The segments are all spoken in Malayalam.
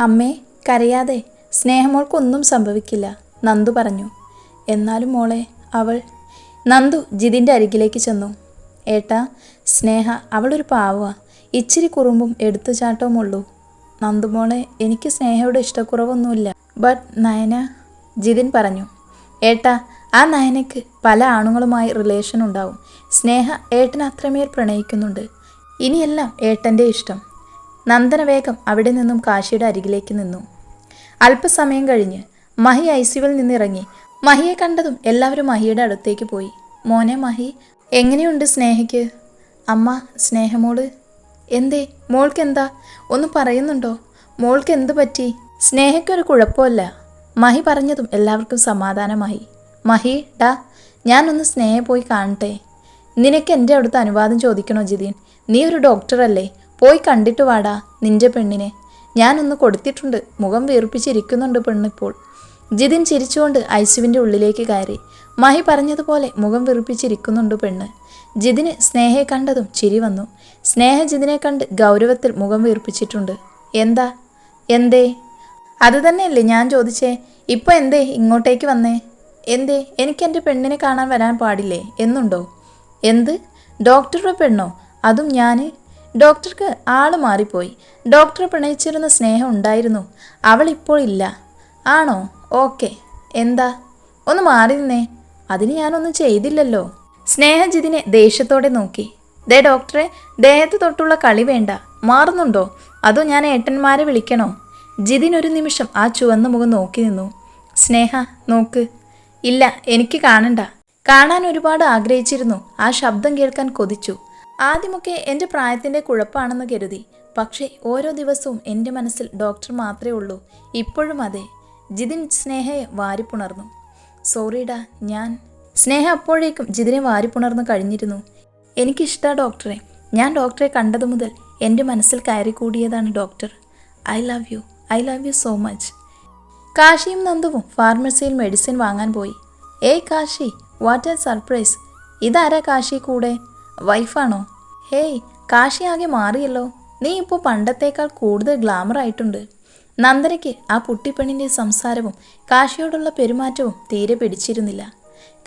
അമ്മേ കരയാതെ. സ്നേഹമോൾക്കൊന്നും സംഭവിക്കില്ല നന്ദു പറഞ്ഞു. എന്നാലും മോളെ അവൾ നന്ദു ജിതിന്റെ അരികിലേക്ക് ചെന്നു. ഏട്ടാ സ്നേഹ അവളൊരു പാവ ഇച്ചിരി കുറുമ്പും എടുത്തുചാട്ടവും ഉള്ളൂ. നന്ദുമോളെ എനിക്ക് സ്നേഹയുടെ ഇഷ്ടക്കുറവൊന്നുമില്ല. ബട്ട് നയന ജിതിൻ പറഞ്ഞു. ഏട്ടാ ആ നയനയ്ക്ക് പല ആണുങ്ങളുമായി റിലേഷൻ ഉണ്ടാവും. സ്നേഹ ഏട്ടൻ അത്രമേൽ പ്രണയിക്കുന്നുണ്ട്. ഇനിയെല്ലാം ഏട്ടന്റെ ഇഷ്ടം. നന്ദന വേഗം അവിടെ നിന്നും കാശിയുടെ അരികിലേക്ക് നിന്നു. അല്പസമയം കഴിഞ്ഞ് മഹി ഐ സിയുവിൽ നിന്നിറങ്ങി. മഹിയെ കണ്ടതും എല്ലാവരും മഹിയുടെ അടുത്തേക്ക് പോയി. മോനെ മഹി എങ്ങനെയുണ്ട് സ്നേഹയ്ക്ക്? അമ്മ സ്നേഹമോൾ. എന്തേ മോൾക്ക് എന്താ ഒന്ന് പറയുന്നുണ്ടോ? മോൾക്ക് എന്ത് പറ്റി? സ്നേഹയ്ക്കൊരു കുഴപ്പമില്ല മഹി പറഞ്ഞതും എല്ലാവർക്കും സമാധാനമായി. മഹി ഡാ ഞാനൊന്ന് സ്നേഹ പോയി കാണട്ടെ. നിനക്ക് എന്റെ അടുത്ത് അനുവാദം ചോദിക്കണോ ജിതീൻ? നീ ഒരു ഡോക്ടറല്ലേ. പോയി കണ്ടിട്ട് വാടാ നിന്റെ പെണ്ണിനെ. ഞാനൊന്ന് കൊടുത്തിട്ടുണ്ട് മുഖം വീർപ്പിച്ചിരിക്കുന്നുണ്ട് പെണ്ണിപ്പോൾ ജിതിൻ ചിരിച്ചുകൊണ്ട് ഐസുവിന്റെ ഉള്ളിലേക്ക് കയറി. മഹി പറഞ്ഞതുപോലെ മുഖം വീർപ്പിച്ചിരിക്കുന്നുണ്ട് പെണ്ണ്. ജിതിന് സ്നേഹയെ കണ്ടതും ചിരി വന്നു. സ്നേഹ ജിതിനെ കണ്ട് ഗൗരവത്തിൽ മുഖം വീർപ്പിച്ചിട്ടുണ്ട്. എന്താ? എന്തേ? അത് തന്നെയല്ലേ ഞാൻ ചോദിച്ചേ. ഇപ്പൊ എന്തേ ഇങ്ങോട്ടേക്ക് വന്നേ? എന്തേ? എനിക്ക് എന്റെ പെണ്ണിനെ കാണാൻ വരാൻ പാടില്ലേ? എന്നുണ്ടോ? എന്ത്? ഡോക്ടറുടെ പെണ്ണോ? അതും ഞാൻ ഡോക്ടർക്ക് ആൾ മാറിപ്പോയി. ഡോക്ടർ പ്രണയിച്ചിരുന്ന സ്നേഹം ഉണ്ടായിരുന്നു. അവൾ ഇപ്പോൾ ഇല്ല. ആണോ? ഓക്കെ. എന്താ? ഒന്ന് മാറി നിന്നേ. അതിന് ഞാനൊന്നും ചെയ്തില്ലല്ലോ. സ്നേഹജിതിനെ ദേഷ്യത്തോടെ നോക്കി. ദേ ഡോക്ടറെ ദേഹത്ത് തൊട്ടുള്ള കളി വേണ്ട. മാറുന്നുണ്ടോ? അതോ ഞാൻ ഏട്ടന്മാരെ വിളിക്കണോ? ജിതിൻ ഒരു നിമിഷം ആ ചുവന്ന മുഖം നോക്കി നിന്നു. സ്നേഹ നോക്ക്. ഇല്ല എനിക്ക് കാണണ്ട. കാണാൻ ഒരുപാട് ആഗ്രഹിച്ചിരുന്നു. ആ ശബ്ദം കേൾക്കാൻ കൊതിച്ചു. ആദ്യമൊക്കെ എന്റെ പ്രായത്തിന്റെ കുഴപ്പമാണെന്ന് കരുതി. പക്ഷേ ഓരോ ദിവസവും എന്റെ മനസ്സിൽ ഡോക്ടർ മാത്രമേ ഉള്ളൂ. ഇപ്പോഴും അതെ. ജിതിൻ സ്നേഹയെ വാരിപ്പുണർന്നു. സോറിടാ ഞാൻ സ്നേഹ അപ്പോഴേക്കും ജിതിനെ വാരിപ്പുണർന്നു കഴിഞ്ഞിരുന്നു. എനിക്കിഷ്ടാ ഡോക്ടറെ. ഞാൻ ഡോക്ടറെ കണ്ടതു മുതൽ എന്റെ മനസ്സിൽ കയറി കൂടിയതാണ് doctor. I love you. I love you so much. കാശിയും നന്ദുവും ഫാർമസിയിൽ മെഡിസിൻ വാങ്ങാൻ പോയി. ഏയ് കാശി വാട്ട് എ സർപ്രൈസ്. ഇതാരാ കാശി കൂടെ? വൈഫാണോ ഹേയ് കാശി ആകെ മാറിയല്ലോ. നീ ഇപ്പോൾ പണ്ടത്തേക്കാൾ കൂടുതൽ ഗ്ലാമർ ആയിട്ടുണ്ട്. നന്ദനയ്ക്ക് ആ പുട്ടിപ്പെണ്ണിന്റെ സംസാരവും കാശിയോടുള്ള പെരുമാറ്റവും തീരെ പിടിച്ചിരുന്നില്ല.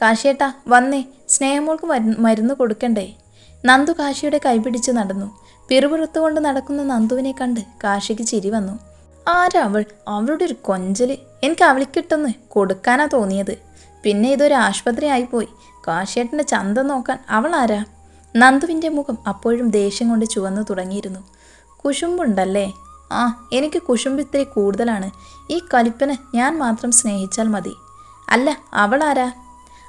കാശിയേട്ടാ വന്നേ. സ്നേഹമോൾക്ക് മരുന്ന് കൊടുക്കണ്ടേ? നന്ദു കാശിയുടെ കൈപിടിച്ച് നടന്നു. പിറുപിറുത്തുകൊണ്ട് നടക്കുന്ന നന്ദുവിനെ കണ്ട് കാശിക്ക് ചിരി വന്നു. ആരാ അവൾ? അവളുടെ ഒരു കൊഞ്ചൽ. എനിക്ക് അവളിക്കിട്ടെന്ന് കൊടുക്കാനാ തോന്നിയത്. പിന്നെ ഇതൊരു ആശുപത്രി ആയിപ്പോയി കാശിയേട്ടന്റെ ചന്ത നോക്കാൻ അവൾ ആരാ? നന്ദുവിന്റെ മുഖം അപ്പോഴും ദേഷ്യം കൊണ്ട് ചുവന്നു തുടങ്ങിയിരുന്നു. കുശുമ്പുണ്ടല്ലേ? ആ എനിക്ക് കുശുമ്പ് ഇത്തിരി കൂടുതലാണ്. ഈ കലിപ്പനെ ഞാൻ മാത്രം സ്നേഹിച്ചാൽ മതി. അല്ല അവൾ ആരാ?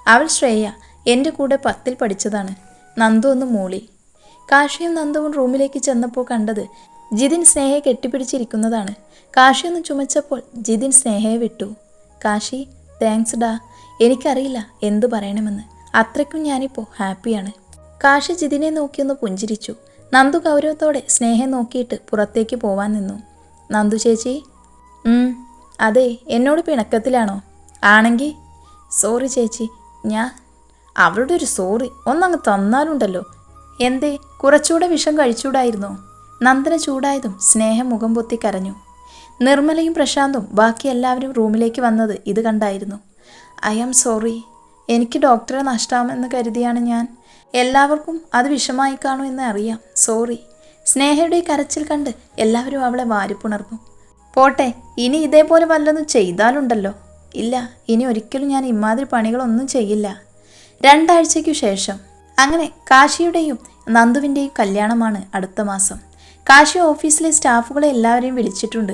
അവൾ ശ്രേയ. എന്റെ കൂടെ പത്തിൽ പഠിച്ചതാണ്. നന്ദു ഒന്ന് മൂളി. കാശിയും നന്ദുവും റൂമിലേക്ക് ചെന്നപ്പോൾ കണ്ടത് ജിതിൻ സ്നേഹയെ കെട്ടിപ്പിടിച്ചിരിക്കുന്നതാണ്. കാശി ഒന്ന് ചുമച്ചപ്പോൾ ജിതിൻ സ്നേഹയെ വിട്ടു. കാശി താങ്ക്സ് ഡാ എനിക്കറിയില്ല എന്തു പറയണമെന്ന്. അത്രയ്ക്കും ഞാനിപ്പോൾ ഹാപ്പിയാണ്. കാശി ജിതിനെ നോക്കിയൊന്ന് പുഞ്ചിരിച്ചു. നന്ദു ഗൗരവത്തോടെ സ്നേഹം നോക്കിയിട്ട് പുറത്തേക്ക് പോവാൻ നിന്നു. നന്ദു ചേച്ചി അതെ എന്നോട് പിണക്കത്തിലാണോ? ആണെങ്കിൽ സോറി ചേച്ചി ഞാൻ അവളുടെ ഒരു സോറി ഒന്നങ്ങ് തന്നാലുണ്ടല്ലോ. എന്തേ കുറച്ചുകൂടെ വിഷം കഴിച്ചൂടായിരുന്നോ? നന്ദന ചൂടായതും സ്നേഹം മുഖം പൊത്തി കരഞ്ഞു. നിർമ്മലയും പ്രശാന്തും ബാക്കി എല്ലാവരും റൂമിലേക്ക് വന്നത് ഇത് കണ്ടായിരുന്നു. I am sorry. എനിക്ക് ഡോക്ടറെ നഷ്ടമെന്ന് കരുതിയാണ് ഞാൻ. എല്ലാവർക്കും അത് വിഷമായി കാണും എന്ന് അറിയാം. സോറി സ്നേഹയുടെ കരച്ചിൽ കണ്ട് എല്ലാവരും അവളെ വാരിപ്പുണർന്നു. പോട്ടെ ഇനി ഇതേപോലെ വല്ലതും ചെയ്താലുണ്ടല്ലോ. ഇല്ല ഇനി ഒരിക്കലും ഞാൻ ഇമാതിരി പണികളൊന്നും ചെയ്യില്ല. രണ്ടാഴ്ചയ്ക്കു ശേഷം. അങ്ങനെ കാശിയുടെയും നന്ദുവിന്റെയും കല്യാണമാണ് അടുത്ത മാസം. കാശി ഓഫീസിലെ സ്റ്റാഫുകളെ എല്ലാവരെയും വിളിച്ചിട്ടുണ്ട്.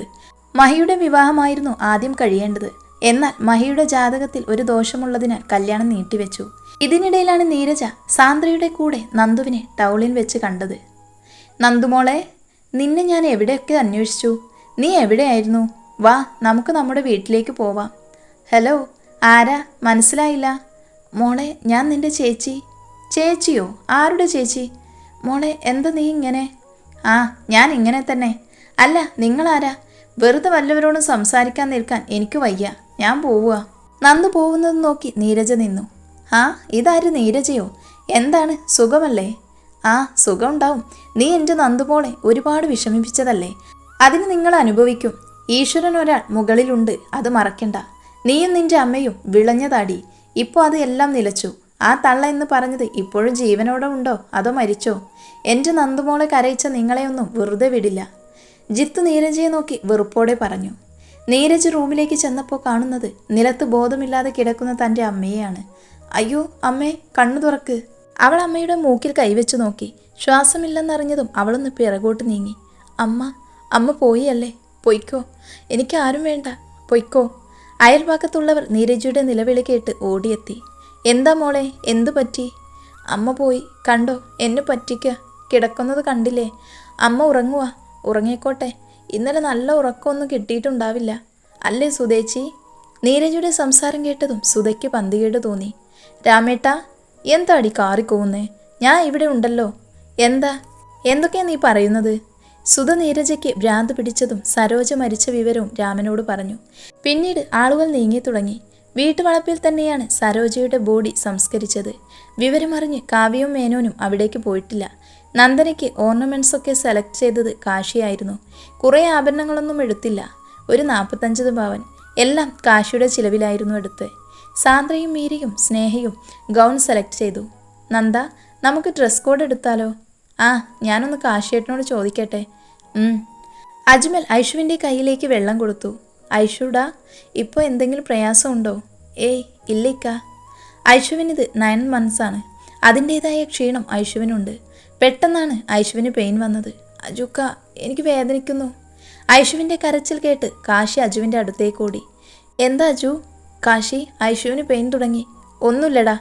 മഹിയുടെ വിവാഹമായിരുന്നു ആദ്യം കഴിയേണ്ടത്. എന്നാൽ മഹിയുടെ ജാതകത്തിൽ ഒരു ദോഷമുള്ളതിനാൽ കല്യാണം നീട്ടിവെച്ചു. ഇതിനിടയിലാണ് നീരജ സാന്ദ്രയുടെ കൂടെ നന്ദുവിനെ ടൗളിൽ വെച്ച് കണ്ടത്. നന്ദുമോളെ നിന്നെ ഞാൻ എവിടെയൊക്കെ അന്വേഷിച്ചു? നീ എവിടെയായിരുന്നു? വാ നമുക്ക് നമ്മുടെ വീട്ടിലേക്ക് പോവാം. ഹലോ ആരാ? മനസ്സിലായില്ല. മോളെ ഞാൻ നിന്റെ ചേച്ചി. ചേച്ചിയോ? ആരുടെ ചേച്ചി? മോളെ എന്താ നീ ഇങ്ങനെ? ആ ഞാൻ ഇങ്ങനെ തന്നെ. അല്ല നിങ്ങളാരാ? വെറുതെ വല്ലവരോടും സംസാരിക്കാൻ നിൽക്കാൻ എനിക്ക് വയ്യ. ഞാൻ പോവുക. നന്ദു പോകുന്നത് നോക്കി നീരജ നിന്നു. ആ ഇതാര് നീരജയോ? എന്താണ്? സുഖമല്ലേ? ആ സുഖമുണ്ടാവും. നീ എന്റെ നന്ദുമോളെ ഒരുപാട് വിഷമിപ്പിച്ചതല്ലേ? അതിന് നിങ്ങൾ അനുഭവിക്കും. ഈശ്വരൻ ഒരാൾ മുകളിലുണ്ട് അത് മറക്കണ്ട. നീയും നിന്റെ അമ്മയും വിളഞ്ഞതാടി. ഇപ്പോൾ അത് എല്ലാം നിലച്ചു. ആ തള്ള എന്ന് പറഞ്ഞത് ഇപ്പോഴും ജീവനോടെ ഉണ്ടോ? അതോ മരിച്ചോ? എന്റെ നന്ദുമോളെ കരയിച്ച നിങ്ങളെയൊന്നും വെറുതെ വിടില്ല. ജിത്ത് നീരജയെ നോക്കി വെറുപ്പോടെ പറഞ്ഞു. നീരജ് റൂമിലേക്ക് ചെന്നപ്പോൾ കാണുന്നത് നിലത്ത് ബോധമില്ലാതെ കിടക്കുന്ന തന്റെ അമ്മയെയാണ്. അയ്യോ അമ്മേ കണ്ണു തുറക്ക്. അവൾ അമ്മയുടെ മൂക്കിൽ കൈവച്ച് നോക്കി. ശ്വാസമില്ലെന്നറിഞ്ഞതും അവളൊന്ന് പിറകോട്ട് നീങ്ങി. അമ്മ അമ്മ പോയി അല്ലേ പൊയ്ക്കോ. എനിക്ക് ആരും വേണ്ട. പൊയ്ക്കോ. അയൽഭാഗത്തുള്ളവർ നീരജയുടെ നിലവിളി കേട്ട് ഓടിയെത്തി. എന്താ മോളെ എന്തു പറ്റി? അമ്മ പോയി. കണ്ടോ എന്നെ പറ്റിക്ക. കിടക്കുന്നത് കണ്ടില്ലേ? അമ്മ ഉറങ്ങുക ഉറങ്ങിക്കോട്ടെ. ഇന്നലെ നല്ല ഉറക്കമൊന്നും കിട്ടിയിട്ടുണ്ടാവില്ല. അല്ലേ സുതേച്ചി നീരജയുടെ സംസാരം കേട്ടതും സുധയ്ക്ക് പന്തികേട് തോന്നി. രാമേട്ട എന്താടി കാറിക്കോവുന്നേ ഞാൻ ഇവിടെ ഉണ്ടല്ലോ. എന്താ? എന്തൊക്കെയാ നീ പറയുന്നത്? സുധ നീരജയ്ക്ക് ഭ്രാന്ത് പിടിച്ചതും സരോജ മരിച്ച വിവരവും രാമനോട് പറഞ്ഞു. പിന്നീട് ആളുകൾ നീങ്ങി തുടങ്ങി. വീട്ടുവളപ്പിൽ തന്നെയാണ് സരോജയുടെ ബോഡി സംസ്കരിച്ചത്. വിവരമറിഞ്ഞ് കാവ്യവും മേനോനും അവിടേക്ക് പോയിട്ടില്ല. നന്ദനയ്ക്ക് ഓർണമെന്റ്സ് ഒക്കെ സെലക്ട് ചെയ്തത് കാശിയായിരുന്നു. കുറേ ആഭരണങ്ങളൊന്നും എടുത്തില്ല. ഒരു നാൽപ്പത്തഞ്ച് പവൻ. എല്ലാം കാശിയുടെ ചിലവിലായിരുന്നു എടുത്ത്. സാന്ദ്രയും മീരയും സ്നേഹയും ഗൗൺ സെലക്ട് ചെയ്തു. നന്ദ നമുക്ക് ഡ്രസ് കോഡ് എടുത്താലോ? ആ ഞാനൊന്ന് കാശിയേട്ടനോട് ചോദിക്കട്ടെ. അജ്മൽ ഐഷുവിന്റെ കയ്യിലേക്ക് വെള്ളം കൊടുത്തു. ഐഷുടാ ഇപ്പോൾ എന്തെങ്കിലും പ്രയാസമുണ്ടോ? ഏയ് ഇല്ലിക്ക. ഐഷുവിനിത് നയൻ മന്ത്സാണ്. അതിന്റേതായ ക്ഷീണം ഐഷുവിനുണ്ട്. പെട്ടെന്നാണ് ഐഷുവിന് പെയിൻ വന്നത്. അജുക്ക എനിക്ക് വേദനിക്കുന്നു. ഐഷുവിന്റെ കരച്ചിൽ കേട്ട് കാശി അജുവിന്റെ അടുത്തേക്ക് ഓടി. എന്താ അജു? കാശി ഐഷുവിന് പെയിൻ തുടങ്ങി. ഒന്നുമില്ലടാ.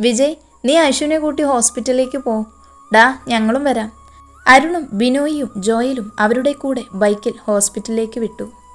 വിജയ് നീ ഐഷുവിനെ കൂട്ടി ഹോസ്പിറ്റലിലേക്ക് പോ. ഡാ ഞങ്ങളും വരാം. അരുണും ബിനോയിയും ജോയലും അവരുടെ കൂടെ ബൈക്കിൽ ഹോസ്പിറ്റലിലേക്ക് വിട്ടു.